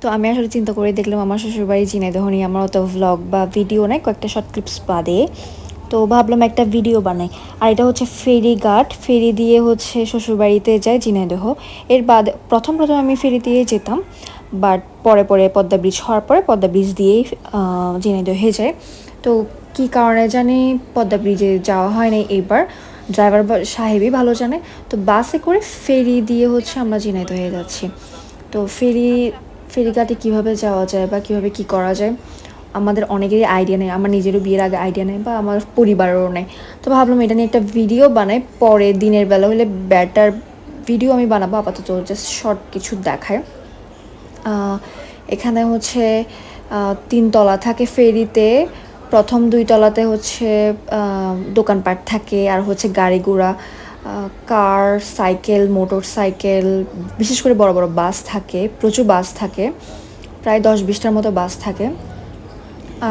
তো আমি আসলে চিন্তা করে দেখলাম আমার শ্বশুরবাড়ি ঝিনাইদহ নিয়ে আমার অত ভ্লগ বা ভিডিও নাই, কয়েকটা শর্ট ক্লিপস বাদে। তো ভাবলাম একটা ভিডিও বানাই। আর এটা হচ্ছে ফেরি ঘাট ফেরি দিয়ে হচ্ছে শ্বশুরবাড়িতে যায় ঝিনাইদহ। এর বাদ প্রথম প্রথম আমি ফেরি দিয়ে যেতাম। বাট পরে পরে পদ্মা ব্রিজ হওয়ার পরে পদ্মা ব্রিজ দিয়েই ঝিনাইদহে যায়। তো কি কারণে জানি পদ্মা ব্রিজে যাওয়া হয় না এইবার। ড্রাইভার সাহেবই ভালো জানে। তো বাসে করে ফেরি দিয়ে হচ্ছে আমরা ঝিনাইদহে যাচ্ছি। তো ফেরি ফেরিঘাটে কীভাবে যাওয়া যায় বা কীভাবে কি করা যায়, আমাদের অনেকেরই আইডিয়া নেই। আমার নিজেরও বিয়ের আগে আইডিয়া নেই বা আমার পরিবারেরও নেই। তো ভাবলাম এটা নিয়ে একটা ভিডিও বানাই, পরে দিনের বেলা হলে ব্যাটার ভিডিও আমি বানাবো, আপাতত জাস্ট শর্ট কিছু দেখায় এখানে হচ্ছে তিনতলা থাকে ফেরিতে, প্রথম দুই তলাতে হচ্ছে দোকানপাট থাকে, আর হচ্ছে গাড়ি ঘোড়া। কার সাইকেল মোটর সাইকেল বিশেষ করে বড় বড় বাস থাকে প্রচুর বাস থাকে প্রায় দশ বিশটার মতো বাস থাকে।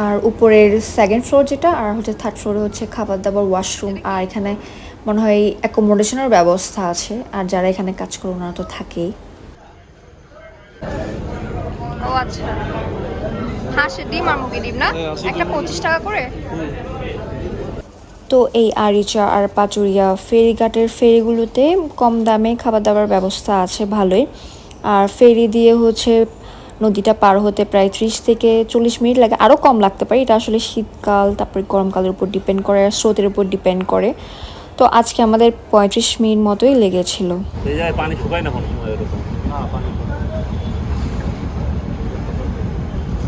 আর উপরের সেকেন্ড ফ্লোর যেটা আর হচ্ছে থার্ড ফ্লোরে হচ্ছে খাবার দাবার ওয়াশরুম আর এখানে মনে হয় অ্যাকোমোডেশনের ব্যবস্থা আছে আর যারা এখানে কাজ করে ওনারা তো থাকেই। ও আচ্ছা। হাঁসের ডিম আর মুরগি ডিম না? একটা পঁচিশ টাকা করে? তো এই আরিচা আর পাচুরিয়া ফেরিঘাটের ফেরিগুলোতে কম দামে খাবার দাবার ব্যবস্থা আছে ভালোই। আর ফেরি দিয়ে হচ্ছে নদীটা পার হতে প্রায় ত্রিশ থেকে চল্লিশ মিনিট লাগে। আরও কম লাগতে পারে এটা আসলে শীতকাল তারপরে গরমকালের উপর ডিপেন্ড করে আর স্রোতের উপর ডিপেন্ড করে। তো আজকে আমাদের পঁয়ত্রিশ মিনিট মতোই লেগেছিল। পানি শুকায় না না পানি পদ্মা ব্রিজ থেকে না এসে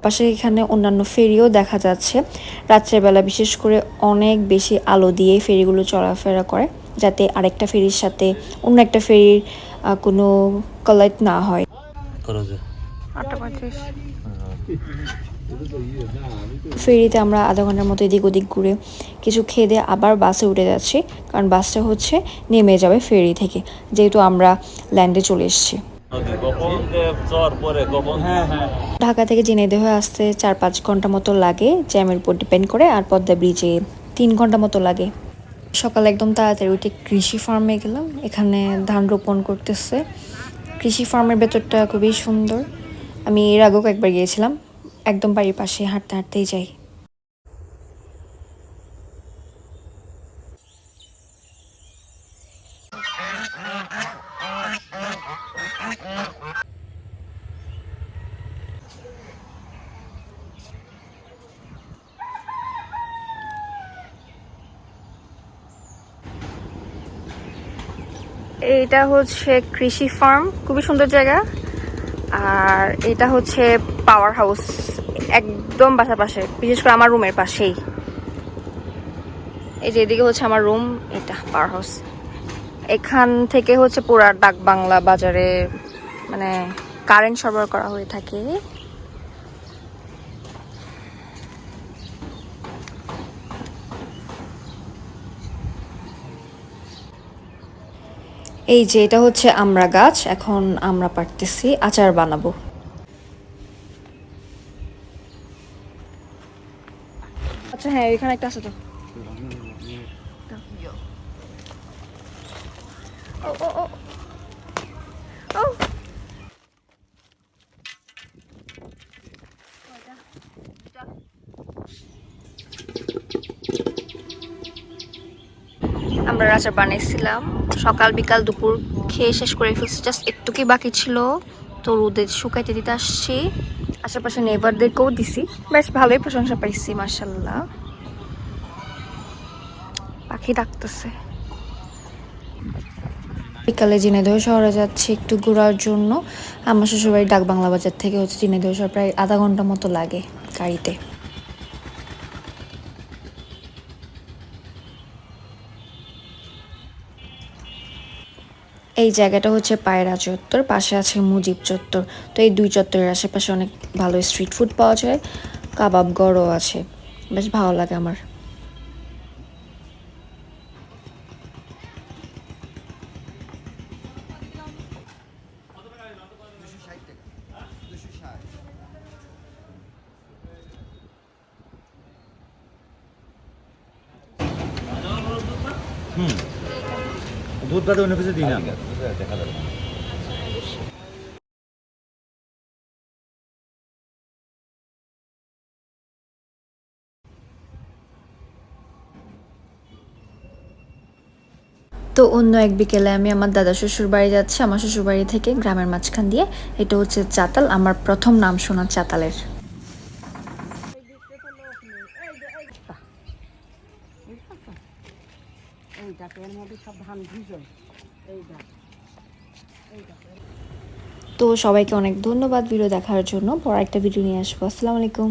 পাশে এখানে অন্যান্য ফেরিও দেখা যাচ্ছে। রাত্রের বেলা বিশেষ করে অনেক বেশি আলো দিয়ে ফেরিগুলো চলাফেরা করে যাতে আরেকটা ফেরির সাথে অন্য একটা ফেরির আহ, কোনো কলাইট না হয়। ফেরিতে আমরা আধা ঘণ্টার মতো এদিক ওদিক ঘুরে কিছু খেয়ে দিয়ে আবার বাসে উঠে যাচ্ছি কারণ বাসটা হচ্ছে নেমে যাবে ফেরি থেকে যেহেতু আমরা ল্যান্ডে চলে এসেছি। ঢাকা থেকে হয়ে আসতে চার পাঁচ ঘণ্টা মতো লাগে, জ্যামের উপর ডিপেন্ড করে, আর পদ্মা ব্রিজে তিন ঘণ্টা মতো লাগে। সকালে একদম তাড়াতাড়ি উঠে কৃষি ফার্মে গেলাম, এখানে ধান রোপণ করতেছে। কৃষি ফার্মের ভেতরটা খুবই সুন্দর। আমি এর আগেও একবার গিয়েছিলাম, একদম বাড়ির পাশে হাঁটতে হাঁটতেই যাই। এইটা হচ্ছে কৃষি ফার্ম, খুবই সুন্দর জায়গা। আর এটা হচ্ছে পাওয়ার হাউস একদম বাসার পাশে, বিশেষ করে আমার রুমের পাশেই। এই যে এদিকে হচ্ছে আমার রুম এটা পাওয়ার হাউস এখান থেকে হচ্ছে পুরা ডাক বাংলা বাজারে মানে কারেন্ট সরবরাহ করা হয়ে থাকে। এই যে এটা হচ্ছে আমরা গাছ এখন আমরা পারতেছি আচার বানাবো। আচ্ছা হ্যাঁ এখানে একটা আছে তো। ও ও ও ও। আমরা আচার বানিয়েছিলাম। সকাল, বিকাল, দুপুর খেয়ে শেষ করে ফেলছি। জাস্ট একটুকি বাকি ছিল। তো রোদে শুকাইতে দিতে আসছি। আশেপাশে নেবারদেরকেও দিছি। বেশ ভালোই প্রশংসা পাইছি মার্শাল্লাহ পাখি ডাকতেছে। বিকালে ঝিনাইদহ শহরে যাচ্ছি একটু ঘোরার জন্য। আমার শ্বশুরবাড়ি ডাক বাংলা বাজার থেকে হচ্ছে ঝিনাইদহ শহর প্রায় আধা ঘণ্টা মতো লাগে গাড়িতে। এই জায়গাটা হচ্ছে পায়রা চত্বর, পাশে আছে মুজিব চত্বর। তো এই দুই চত্বরের আশেপাশে অনেক ভালো স্ট্রিট ফুড পাওয়া যায়, কাবাব গড়ও আছে। বেশ ভালো লাগে আমার। দুধ বাদে অন্য কিছু দিই না। তো অন্য এক বিকেলে আমি আমার দাদা শ্বশুর বাড়ি যাচ্ছি আমার শ্বশুর বাড়ি থেকে গ্রামের মাঝখান দিয়ে। এটা হচ্ছে চাতাল আমার প্রথম নাম শোনা চাতালের। তো সবাইকে অনেক ধন্যবাদ ভিডিও দেখার জন্য। পর একটা ভিডিও নিয়ে আসব। আসসালামু আলাইকুম।